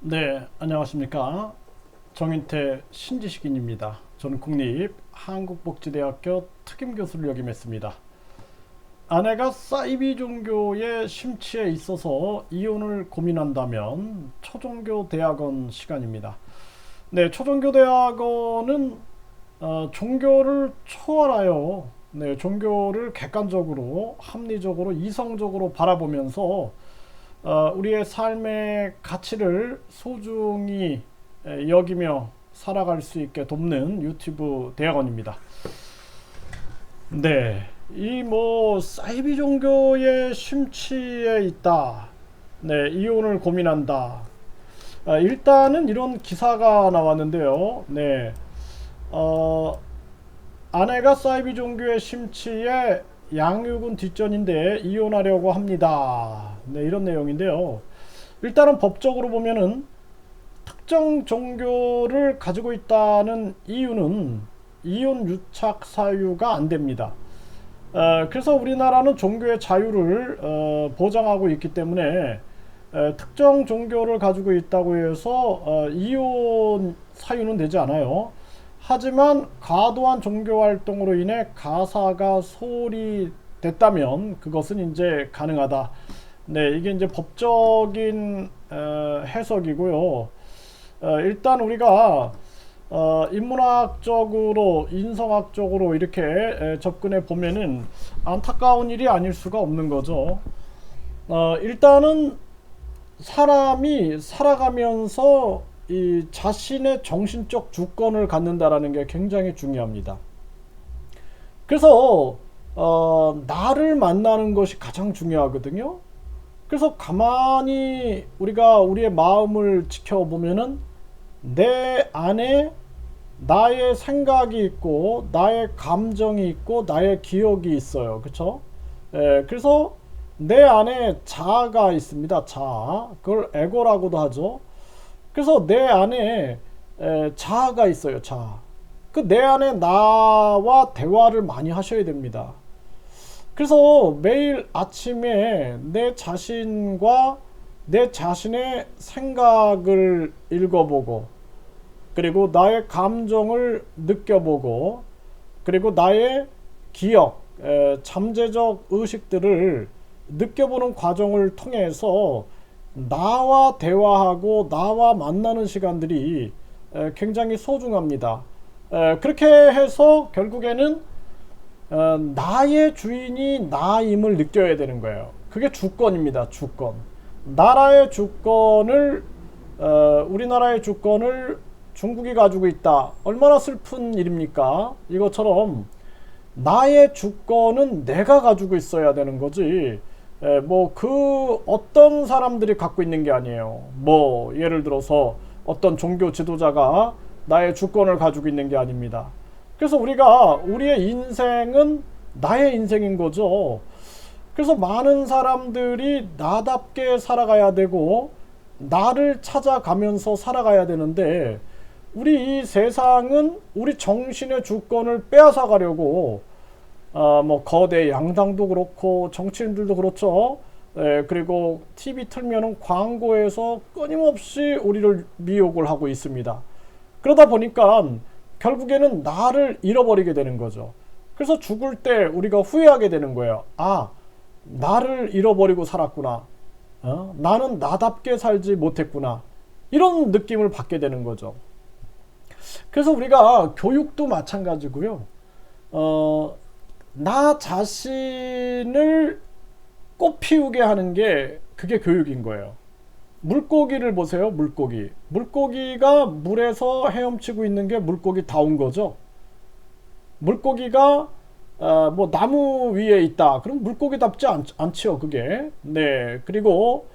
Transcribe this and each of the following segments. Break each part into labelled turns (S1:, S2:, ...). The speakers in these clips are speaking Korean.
S1: 네, 안녕하십니까. 정인태 신지식인입니다. 저는 국립 한국복지대학교 특임교수를 역임했습니다. 아내가 사이비 종교의 심취에 있어서 이혼을 고민한다면 초종교 대학원 시간입니다. 네, 초종교 대학원은 어, 종교를 초월하여 네, 종교를 객관적으로 합리적으로 이성적으로 바라보면서 어, 우리의 삶의 가치를 소중히 에, 여기며 살아갈 수 있게 돕는 유튜브 대학원입니다. 네, 이 뭐 사이비 종교의 심취에 있다. 네, 이혼을 고민한다. 아, 일단은 이런 기사가 나왔는데요. 네, 어, 아내가 사이비 종교의 심취에 양육은 뒷전인데 이혼하려고 합니다. 네, 이런 내용인데요. 일단은 법적으로 보면은 특정 종교를 가지고 있다는 이유는 이혼 유착 사유가 안 됩니다. 어, 그래서 우리나라는 종교의 자유를 어, 보장하고 있기 때문에 에, 특정 종교를 가지고 있다고 해서 어, 이혼 사유는 되지 않아요. 하지만 과도한 종교 활동으로 인해 가사가 소홀히 됐다면 그것은 이제 가능하다. 네, 이게 이제 법적인 어, 해석이고요. 어, 일단 우리가 어, 인문학적으로 인성학적으로 이렇게 에, 접근해 보면은 안타까운 일이 아닐 수가 없는 거죠. 어, 일단은 사람이 살아가면서 이 자신의 정신적 주권을 갖는다라는 게 굉장히 중요합니다. 그래서 어, 나를 만나는 것이 가장 중요하거든요. 그래서 가만히 우리가 우리의 마음을 지켜보면은 내 안에 나의 생각이 있고 나의 감정이 있고 나의 기억이 있어요. 그렇죠? 예, 그래서 내 안에 자아가 있습니다. 자아. 그걸 에고라고도 하죠. 그래서 내 안에 에, 자아가 있어요. 자아. 그 내 안에 나와 대화를 많이 하셔야 됩니다. 그래서 매일 아침에 내 자신과 내 자신의 생각을 읽어보고 그리고 나의 감정을 느껴보고 그리고 나의 기억, 에, 잠재적 의식들을 느껴보는 과정을 통해서 나와 대화하고 나와 만나는 시간들이 에, 굉장히 소중합니다. 에, 그렇게 해서 결국에는 어, 나의 주인이 나임을 느껴야 되는 거예요. 그게 주권입니다. 주권. 나라의 주권을 어, 우리나라의 주권을 중국이 가지고 있다. 얼마나 슬픈 일입니까? 이것처럼 나의 주권은 내가 가지고 있어야 되는 거지. 뭐 그 어떤 사람들이 갖고 있는 게 아니에요. 뭐 예를 들어서 어떤 종교 지도자가 나의 주권을 가지고 있는 게 아닙니다. 그래서 우리가 우리의 인생은 나의 인생인 거죠. 그래서 많은 사람들이 나답게 살아가야 되고 나를 찾아가면서 살아가야 되는데 우리 이 세상은 우리 정신의 주권을 빼앗아 가려고 어, 뭐 거대 양당도 그렇고 정치인들도 그렇죠. 예, 그리고 TV 틀면은 광고에서 끊임없이 우리를 미혹을 하고 있습니다. 그러다 보니까 결국에는 나를 잃어버리게 되는 거죠. 그래서 죽을 때 우리가 후회하게 되는 거예요. 아, 나를 잃어버리고 살았구나. 어? 나는 나답게 살지 못했구나. 이런 느낌을 받게 되는 거죠. 그래서 우리가 교육도 마찬가지고요. 어, 나 자신을 꽃 피우게 하는 게 그게 교육인 거예요. 물고기를 보세요. 물고기. 물고기가 물에서 헤엄치고 있는 게 물고기 다운 거죠. 물고기가 어, 뭐 나무 위에 있다. 그럼 물고기답지 않, 않죠. 그게. 네. 그리고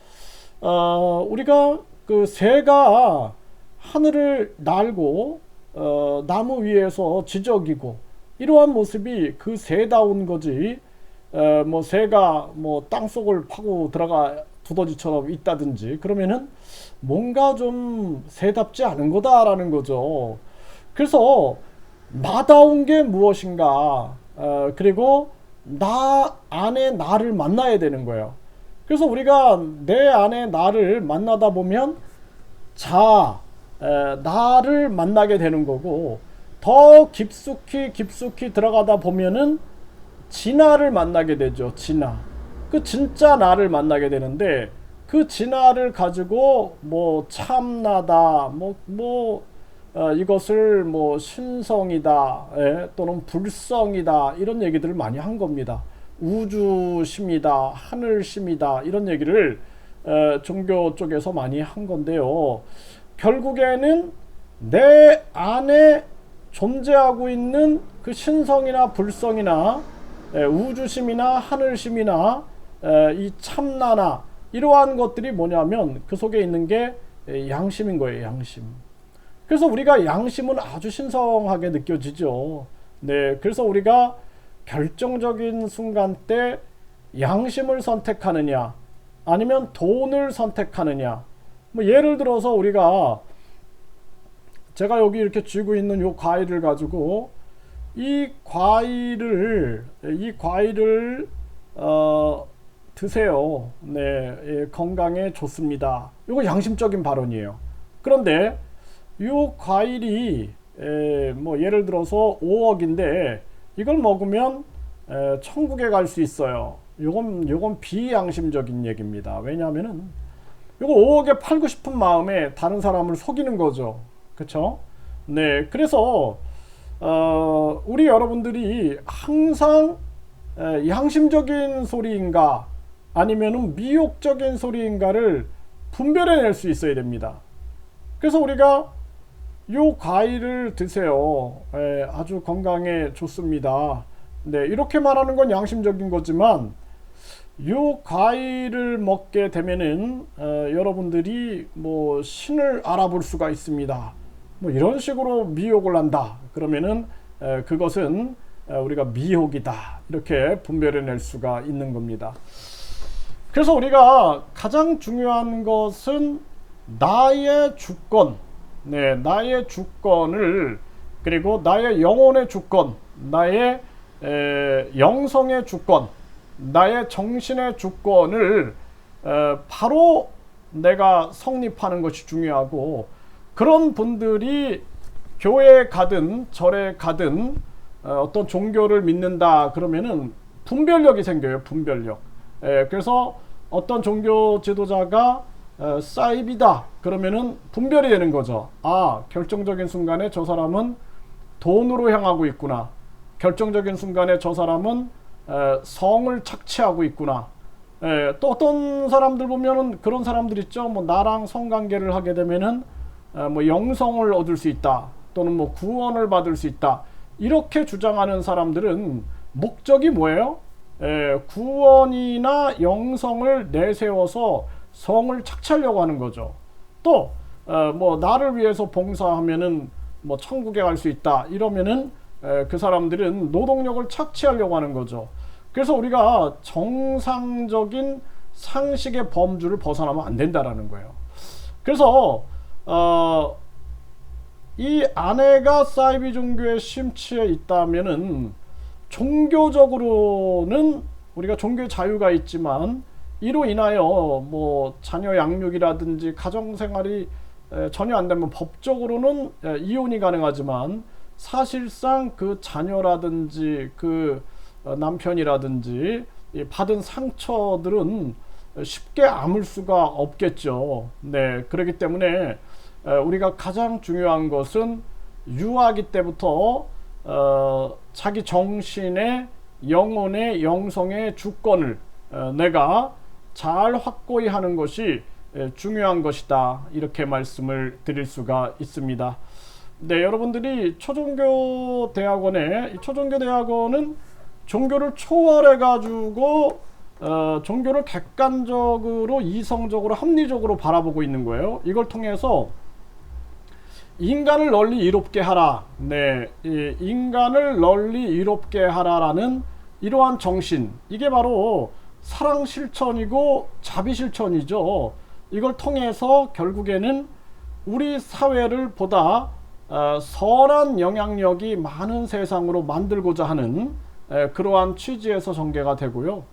S1: 어, 우리가 그 새가 하늘을 날고 어, 나무 위에서 지저귀고 이러한 모습이 그 새다운 거지. 어, 뭐 새가 뭐 땅속을 파고 들어가 두더지처럼 있다든지 그러면은 뭔가 좀 새답지 않은 거다라는 거죠. 그래서 나다운 게 무엇인가? 어, 그리고 나 안에 나를 만나야 되는 거예요. 그래서 우리가 내 안에 나를 만나다 보면 자 에, 나를 만나게 되는 거고 더 깊숙이 깊숙이 들어가다 보면은 진화를 만나게 되죠. 진화. 그 진짜 나를 만나게 되는데 그 진화를 가지고 뭐 참나다 뭐뭐 뭐, 어, 이것을 뭐 신성이다 예, 또는 불성이다 이런 얘기들을 많이 한 겁니다. 우주심이다 하늘심이다 이런 얘기를 어, 종교 쪽에서 많이 한 건데요. 결국에는 내 안에 존재하고 있는 그 신성이나 불성이나 에, 우주심이나 하늘심이나 에, 이 참나나 이러한 것들이 뭐냐면 그 속에 있는 게 에, 양심인 거예요. 양심. 그래서 우리가 양심은 아주 신성하게 느껴지죠. 네, 그래서 우리가 결정적인 순간 때 양심을 선택하느냐 아니면 돈을 선택하느냐 뭐 예를 들어서 우리가 제가 여기 이렇게 쥐고 있는 요 과일을 가지고 이 과일을 이 과일을 어, 드세요. 네, 예, 건강에 좋습니다. 이거 양심적인 발언이에요. 그런데 요 과일이 에, 뭐 예를 들어서 5억인데 이걸 먹으면 에, 천국에 갈 수 있어요. 요건 요건 비양심적인 얘기입니다. 왜냐하면은 요거 5억에 팔고 싶은 마음에 다른 사람을 속이는 거죠. 그렇죠? 네, 그래서 어, 우리 여러분들이 항상 에, 양심적인 소리인가 아니면은 미혹적인 소리인가를 분별해낼 수 있어야 됩니다. 그래서 우리가 요 과일을 드세요. 에, 아주 건강에 좋습니다. 네, 이렇게 말하는 건 양심적인 거지만 요 과일을 먹게 되면은 어, 여러분들이 뭐 신을 알아볼 수가 있습니다. 뭐 이런 식으로 미혹을 한다. 그러면은 에, 그것은 에, 우리가 미혹이다. 이렇게 분별해낼 수가 있는 겁니다. 그래서 우리가 가장 중요한 것은 나의 주권, 네, 나의 주권을 그리고 나의 영혼의 주권, 나의 에, 영성의 주권, 나의 정신의 주권을 에, 바로 내가 성립하는 것이 중요하고 그런 분들이 교회에 가든 절에 가든 어, 어떤 종교를 믿는다 그러면은 분별력이 생겨요 분별력. 에, 그래서 어떤 종교 지도자가 에, 사입이다. 그러면은 분별이 되는 거죠. 아 결정적인 순간에 저 사람은 돈으로 향하고 있구나. 결정적인 순간에 저 사람은 에, 성을 착취하고 있구나. 에, 또 어떤 사람들 보면은 그런 사람들 있죠. 뭐 나랑 성관계를 하게 되면은 에, 뭐 영성을 얻을 수 있다. 또는 뭐 구원을 받을 수 있다. 이렇게 주장하는 사람들은 목적이 뭐예요? 에, 구원이나 영성을 내세워서 성을 착취하려고 하는 거죠. 또, 어, 뭐, 나를 위해서 봉사하면은 뭐, 천국에 갈 수 있다. 이러면은 에, 그 사람들은 노동력을 착취하려고 하는 거죠. 그래서 우리가 정상적인 상식의 범주를 벗어나면 안 된다라는 거예요. 그래서, 어, 이 아내가 사이비 종교에 심취해 있다면은 종교적으로는 우리가 종교의 자유가 있지만 이로 인하여 뭐 자녀 양육이라든지 가정 생활이 전혀 안 되면 법적으로는 이혼이 가능하지만 사실상 그 자녀라든지 그 어, 남편이라든지 받은 상처들은 쉽게 아물 수가 없겠죠. 네, 그렇기 때문에 우리가 가장 중요한 것은 유아기 때부터 어, 자기 정신의 영혼의 영성의 주권을 어, 내가 잘 확고히 하는 것이 중요한 것이다 이렇게 말씀을 드릴 수가 있습니다. 네, 여러분들이 초종교 대학원에 초종교 대학원은 종교를 초월해 가지고 어, 종교를 객관적으로 이성적으로 합리적으로 바라보고 있는 거예요. 이걸 통해서 인간을 널리 이롭게 하라. 네, 이 인간을 널리 이롭게 하라라는 이러한 정신. 이게 바로 사랑 실천이고 자비 실천이죠. 이걸 통해서 결국에는 우리 사회를 보다 어, 선한 영향력이 많은 세상으로 만들고자 하는 에, 그러한 취지에서 전개가 되고요.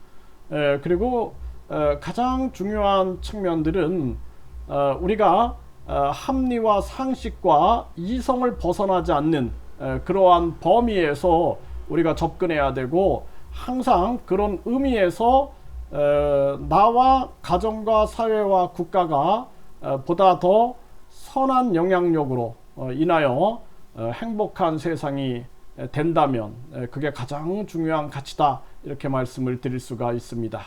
S1: 에, 그리고 에, 가장 중요한 측면들은 어, 우리가 어, 합리와 상식과 이성을 벗어나지 않는 에, 그러한 범위에서 우리가 접근해야 되고 항상 그런 의미에서 에, 나와 가정과 사회와 국가가 어, 보다 더 선한 영향력으로 어, 인하여 어, 행복한 세상이 에, 된다면 에, 그게 가장 중요한 가치다 이렇게 말씀을 드릴 수가 있습니다.